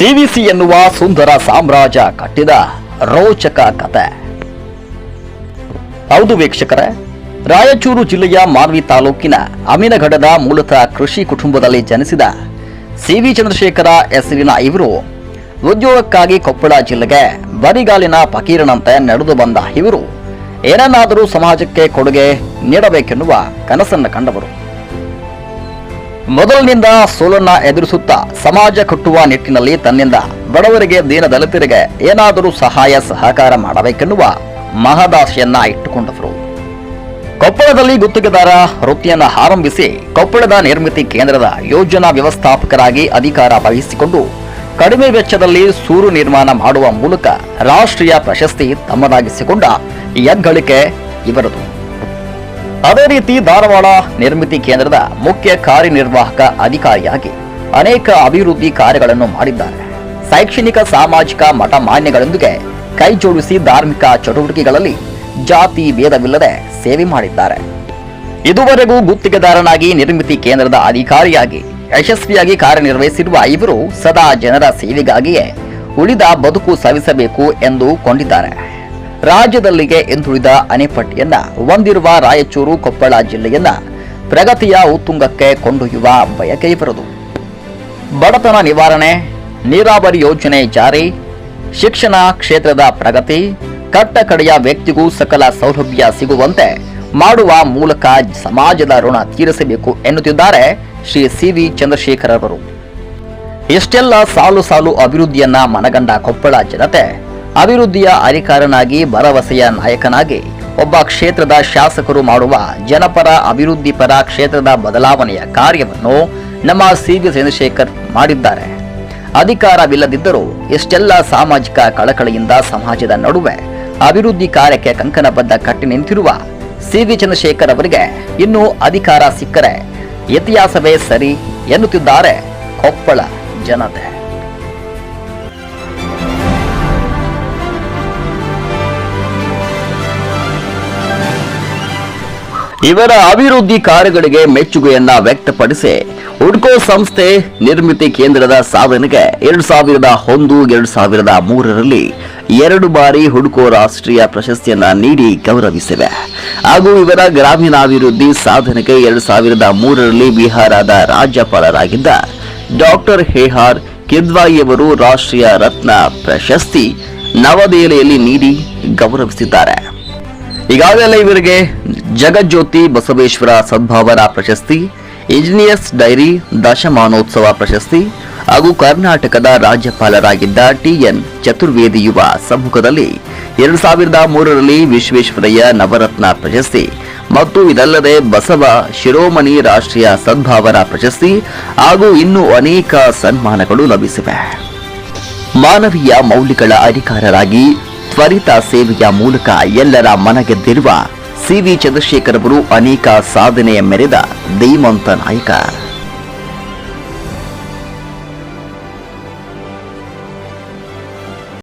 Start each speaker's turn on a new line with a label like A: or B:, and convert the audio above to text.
A: CVC ಎನ್ನುವ ಸುಂದರ ಸಾಮ್ರಾಜ್ಯ ಕಟ್ಟಿದ ರೋಚಕ ಕತೆ. ಹೌದು ವೀಕ್ಷಕರೇ, ರಾಯಚೂರು ಜಿಲ್ಲೆಯ ಮಾನ್ವಿ ತಾಲೂಕಿನ ಅಮೀನಗಡದ ಮೂಲತಃ ಕೃಷಿ ಕುಟುಂಬದಲ್ಲಿ ಜನಿಸಿದ ಸಿವಿ ಚಂದ್ರಶೇಖರ ಹೆಸರಿನ ಇವರು ಉದ್ಯೋಗಕ್ಕಾಗಿ ಕೊಪ್ಪಳ ಜಿಲ್ಲೆಗೆ ಬರಿಗಾಲಿನ ಫಕೀರನಂತೆ ನಡೆದು ಬಂದ ಇವರು ಏನನ್ನಾದರೂ ಸಮಾಜಕ್ಕೆ ಕೊಡುಗೆ ನೀಡಬೇಕೆನ್ನುವ ಕನಸನ್ನು ಕಂಡವರು. ಮೊದಲಿನಿಂದ ಸೋಲನ್ನ ಎದುರಿಸುತ್ತಾ ಸಮಾಜ ಕಟ್ಟುವ ನಿಟ್ಟಿನಲ್ಲಿ ತನ್ನಿಂದ ಬಡವರಿಗೆ ದೀನ ದಲಿತರಿಗೆ ಏನಾದರೂ ಸಹಾಯ ಸಹಕಾರ ಮಾಡಬೇಕೆನ್ನುವ ಮಹದಾಸೆಯನ್ನ ಇಟ್ಟುಕೊಂಡವರು. ಕೊಪ್ಪಳದಲ್ಲಿ ಗುತ್ತಿಗೆದಾರ ವೃತ್ತಿಯನ್ನು ಆರಂಭಿಸಿ ಕೊಪ್ಪಳದ ನಿರ್ಮಿತಿ ಕೇಂದ್ರದ ಯೋಜನಾ ವ್ಯವಸ್ಥಾಪಕರಾಗಿ ಅಧಿಕಾರ ವಹಿಸಿಕೊಂಡು ಕಡಿಮೆ ವೆಚ್ಚದಲ್ಲಿ ಸೂರು ನಿರ್ಮಾಣ ಮಾಡುವ ಮೂಲಕ ರಾಷ್ಟ್ರೀಯ ಪ್ರಶಸ್ತಿ ತಮ್ಮದಾಗಿಸಿಕೊಂಡ ಹೆಗ್ಗಳಿಕೆ ಇವರದು. ಅದೇ ರೀತಿ ಧಾರವಾಡ ನಿರ್ಮಿತಿ ಕೇಂದ್ರದ ಮುಖ್ಯ ಕಾರ್ಯನಿರ್ವಾಹಕ ಅಧಿಕಾರಿಯಾಗಿ ಅನೇಕ ಅಭಿವೃದ್ಧಿ ಕಾರ್ಯಗಳನ್ನು ಮಾಡಿದ್ದಾರೆ. ಶೈಕ್ಷಣಿಕ, ಸಾಮಾಜಿಕ, ಮಠ ಮಾನ್ಯಗಳೊಂದಿಗೆ ಕೈಜೋಡಿಸಿ ಧಾರ್ಮಿಕ ಚಟುವಟಿಕೆಗಳಲ್ಲಿ ಜಾತಿ ಭೇದವಿಲ್ಲದೆ ಸೇವೆ ಮಾಡಿದ್ದಾರೆ. ಇದುವರೆಗೂ ಗುತ್ತಿಗೆದಾರನಾಗಿ ನಿರ್ಮಿತಿ ಕೇಂದ್ರದ ಅಧಿಕಾರಿಯಾಗಿ ಯಶಸ್ವಿಯಾಗಿ ಕಾರ್ಯನಿರ್ವಹಿಸಿರುವ ಇವರು ಸದಾ ಜನರ ಸೇವೆಗಾಗಿಯೇ ಉಳಿದ ಬದುಕು ಸವಿಸಬೇಕು ಎಂದು ಕೊಂಡಿದ್ದಾರೆ. ರಾಜ್ಯದಲ್ಲಿಗೆ ಹಿಂದುಳಿದ ಅಣೆಪಟ್ಟಿಯನ್ನ ಹೊಂದಿರುವ ರಾಯಚೂರು, ಕೊಪ್ಪಳ ಜಿಲ್ಲೆಯನ್ನ ಪ್ರಗತಿಯ ಉತ್ತುಂಗಕ್ಕೆ ಕೊಂಡೊಯ್ಯುವ ಬಯಕೆ ಇವರದು ಬಡತನ ನಿವಾರಣೆ, ನೀರಾವರಿ ಯೋಜನೆ ಜಾರಿ, ಶಿಕ್ಷಣ ಕ್ಷೇತ್ರದ ಪ್ರಗತಿ, ಕಟ್ಟಕಡೆಯ ವ್ಯಕ್ತಿಗೂ ಸಕಲ ಸೌಲಭ್ಯ ಸಿಗುವಂತೆ ಮಾಡುವ ಮೂಲಕ ಸಮಾಜದ ಋಣ ತೀರಿಸಬೇಕು ಎನ್ನುತ್ತಿದ್ದಾರೆ ಶ್ರೀ ಸಿ ವಿ ಚಂದ್ರಶೇಖರ್ ಅವರು. ಇಷ್ಟೆಲ್ಲ ಸಾಲು ಸಾಲು ಅಭಿವೃದ್ಧಿಯನ್ನ ಮನಗಂಡ ಕೊಪ್ಪಳ ಜನತೆ ಅಭಿವೃದ್ಧಿಯ ಅಧಿಕಾರನಾಗಿ, ಭರವಸೆಯ ನಾಯಕನಾಗಿ ಒಬ್ಬ ಕ್ಷೇತ್ರದ ಶಾಸಕರು ಮಾಡುವ ಜನಪರ ಅಭಿವೃದ್ಧಿ ಪರ ಕ್ಷೇತ್ರದ ಬದಲಾವಣೆಯ ಕಾರ್ಯವನ್ನು ನಮ್ಮ ಸಿ ವಿ ಚಂದ್ರಶೇಖರ್ ಮಾಡಿದ್ದಾರೆ. ಅಧಿಕಾರವಿಲ್ಲದಿದ್ದರೂ ಎಷ್ಟೆಲ್ಲ ಸಾಮಾಜಿಕ ಕಳಕಳಿಯಿಂದ ಸಮಾಜದ ನಡುವೆ ಅಭಿವೃದ್ಧಿ ಕಾರ್ಯಕ್ಕೆ ಕಂಕಣಬದ್ಧ ಕಟ್ಟಿ ನಿಂತಿರುವ ಸಿ ವಿ ಚಂದ್ರಶೇಖರ್ ಅವರಿಗೆ ಇನ್ನೂ ಅಧಿಕಾರ ಸಿಕ್ಕರೆ ಇತಿಹಾಸವೇ ಸರಿ ಎನ್ನುತ್ತಿದ್ದಾರೆ ಕೊಪ್ಪಳ ಜನತೆ. ಇವರ ಅಭಿವೃದ್ಧಿ ಕಾರ್ಯಗಳಿಗೆ ಮೆಚ್ಚುಗೆಯನ್ನ ವ್ಯಕ್ತಪಡಿಸಿ ಹುಡ್ಕೋ ಸಂಸ್ಥೆ ನಿರ್ಮಿತಿ ಕೇಂದ್ರದ ಸಾಧನೆಗೆ ಎರಡು ಸಾವಿರದ ಒಂದು, ಎರಡು ಸಾವಿರದ ಮೂರರಲ್ಲಿ ಎರಡು ಬಾರಿ ಹುಡ್ಕೋ ರಾಷ್ಟ್ರೀಯ ಪ್ರಶಸ್ತಿಯನ್ನ ನೀಡಿ ಗೌರವಿಸಿವೆ. ಹಾಗೂ ಇವರ ಗ್ರಾಮೀಣಾಭಿವೃದ್ಧಿ ಸಾಧನೆಗೆ ಎರಡು ಸಾವಿರದ ಮೂರರಲ್ಲಿ ಬಿಹಾರದ ರಾಜ್ಯಪಾಲರಾಗಿದ್ದ ಡಾಕ್ಟರ್ ಹೇಹಾರ್ ಕಿದ್ವಾಯಿಯವರು ರಾಷ್ಟ್ರೀಯ ರತ್ನ ಪ್ರಶಸ್ತಿ ನವದೆಹಲಿಯಲ್ಲಿ ನೀಡಿ ಗೌರವಿಸಿದ್ದಾರೆ. ಈಗಾಗಲೇ ಇವರಿಗೆ ಜಗಜ್ಯೋತಿ ಬಸವೇಶ್ವರ ಸದ್ಭಾವರ ಪ್ರಶಸ್ತಿ, ಇಂಜಿನಿಯರ್ಸ್ ಡೈರಿ ದಶಮಾನೋತ್ಸವ ಪ್ರಶಸ್ತಿ ಹಾಗೂ ಕರ್ನಾಟಕದ ರಾಜ್ಯಪಾಲರಾಗಿದ್ದ ಟಿಎನ್ ಚತುರ್ವೇದಿ ಯುವ ಸಮ್ಮುಖದಲ್ಲಿ ಎರಡು ಸಾವಿರದ ಮೂರರಲ್ಲಿ ವಿಶ್ವೇಶ್ವರಯ್ಯ ನವರತ್ನ ಪ್ರಶಸ್ತಿ ಮತ್ತು ಇದಲ್ಲದೆ ಬಸವ ಶಿರೋಮಣಿ ರಾಷ್ಟ್ರೀಯ ಸದ್ಭಾವರ ಪ್ರಶಸ್ತಿ ಹಾಗೂ ಇನ್ನೂ ಅನೇಕ ಸನ್ಮಾನಗಳು ಲಭಿಸಿವೆ. ಮಾನವೀಯ ಮೌಲ್ಯಗಳ ಅಧಿಕಾರರಾಗಿ ತ್ವರಿತ ಸೇವೆಯ ಮೂಲಕ ಎಲ್ಲರ ಮನಗೆದ್ದಿರುವ ಸಿ ವಿ ಚಂದ್ರಶೇಖರ್ ಅವರು ಅನೇಕ ಸಾಧನೆಯ ಮೆರೆದ ಧೀಮಂತ ನಾಯಕ.